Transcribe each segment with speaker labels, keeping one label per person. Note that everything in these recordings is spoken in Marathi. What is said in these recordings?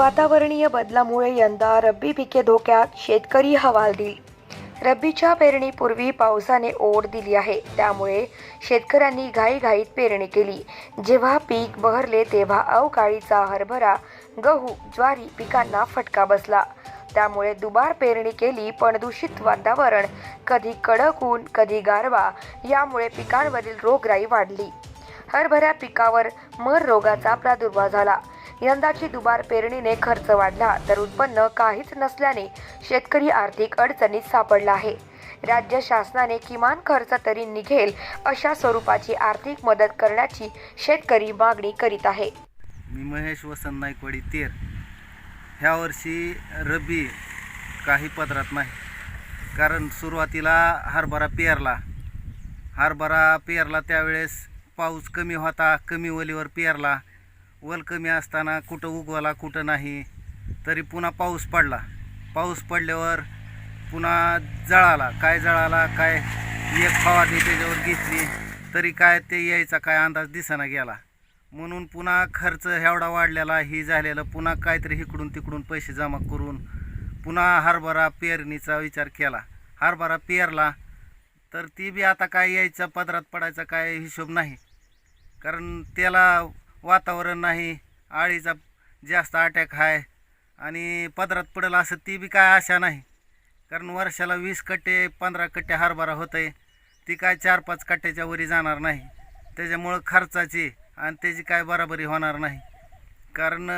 Speaker 1: वातावरणीय बदलामुळे यंदा रब्बी पिके धोक्यात शेतकरी हवालदिल रब्बीच्या पेरणीपूर्वी पावसाने ओढ दिली आहे. त्यामुळे शेतकऱ्यांनी घाईघाईत पेरणी केली. जेव्हा पीक बहरले तेव्हा अवकाळीचा हरभरा गहू ज्वारी पिकांना फटका बसला. त्यामुळे दुबार पेरणी केली पण दूषित वातावरण कधी कडक ऊन कधी गारवा यामुळे पिकांवरील रोगराई वाढली. हरभरा पिकावर मर रोगाचा प्रादुर्भाव झाला. यंदाची दुबार पेरणीने खर्च वाढला तर उत्पन्न काहीच नसल्याने शेतकरी आर्थिक अडचणीत सापडला आहे. राज्य शासनाने किमान खर्च तरी निघेल अशा स्वरूपाची आर्थिक मदत करण्याची शेतकरी मागणी करीत आहे.
Speaker 2: मी महेश वसंत नाईकवाडी तेर. ह्या वर्षी रब्बी काही पदरात नाही. कारण सुरुवातीला हरभरा पेरला. हरभरा पेरला त्यावेळेस पाऊस कमी होता कमी ओलीवर पेरला. वल कमी असताना कुठं उगवला कुठं नाही तरी पुन्हा पाऊस पडला. पाऊस पडल्यावर पुन्हा जळाला. काय जळाला? काय एक फवारणी त्याच्यावर घेतली तरी काय ते यायचा काय अंदाज दिसेना गेला. म्हणून पुन्हा खर्च एवढा वाढलेला ही झालेला. पुन्हा काहीतरी इकडून तिकडून पैसे जमा करून पुन्हा हरभरा पेरणीचा विचार केला. हरभरा पेरला तर ती बी आता काय यायचा पदरात पडायचा काय हिशोब नाही. कारण त्याला वातावरण नाही आळीचा जास्त अटॅक आहे आणि पदरात पडेल असं ती बी काय आशा नाही. कारण वर्षाला वीस कट्टे पंधरा कट्टे हरभरा होत आहे ती काय चार पाच कट्ट्याच्या वरी जाणार नाही. त्याच्यामुळं खर्चाची आणि त्याची काय बराबरी होणार नाही. कारण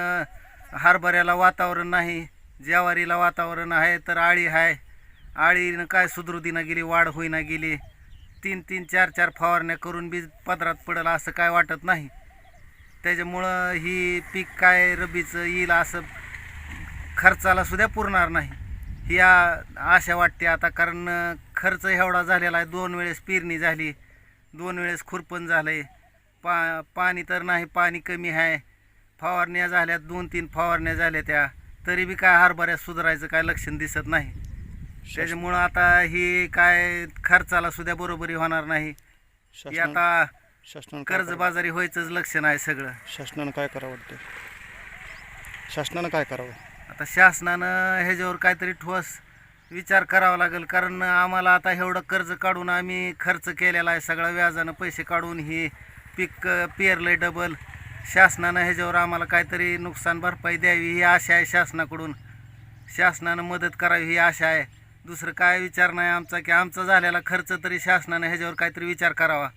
Speaker 2: हरभऱ्याला वातावरण नाही ज्यावारीला वातावरण आहे तर आळी आहे आळीनं काय सुधरू दिना गेली वाढ होईना गेली. तीन तीन चार चार फवारण्या करून बी पदरात पडेल असं काय वाटत नाही. त्याच्यामुळं ही पीक काय रब्बीचं येईल असं खर्चाला सुद्धा पुरणार नाही. ही आशा वाटते आता कारण खर्च एवढा झालेला आहे. दोन वेळेस पेरणी झाली दोन वेळेस खुरपण झालं आहे पा पाणी तर नाही पाणी कमी आहे. फवारण्या झाल्या दोन तीन फवारण्या झाल्या त्या. तरी बी काय हरभऱ्यात सुधारायचं काय लक्षण दिसत नाही. त्याच्यामुळं आता ही काय खर्चाला सुद्धा बरोबरी होणार नाही. आता
Speaker 3: शासनानं काय करावं?
Speaker 2: कर्जबाजारी व्हायचंच लक्षण आहे सगळं.
Speaker 3: शासनानं काय करावं वाटतं शासनानं काय करावं?
Speaker 2: आता शासनानं ह्याच्यावर काहीतरी ठोस विचार करावा लागेल. कारण आम्हाला आता एवढं कर्ज काढून आम्ही खर्च केलेला आहे. सगळा व्याजानं पैसे काढून ही पीक अं, पेरलंय डबल शासनानं ह्याच्यावर आम्हाला काहीतरी नुकसान भरपाई द्यावी ही आशा आहे शासनाकडून. शासनानं मदत करावी ही आशा आहे. दुसरं काय विचार नाही आमचा की आमचा झालेला खर्च तरी शासनानं ह्याच्यावर काहीतरी विचार करावा.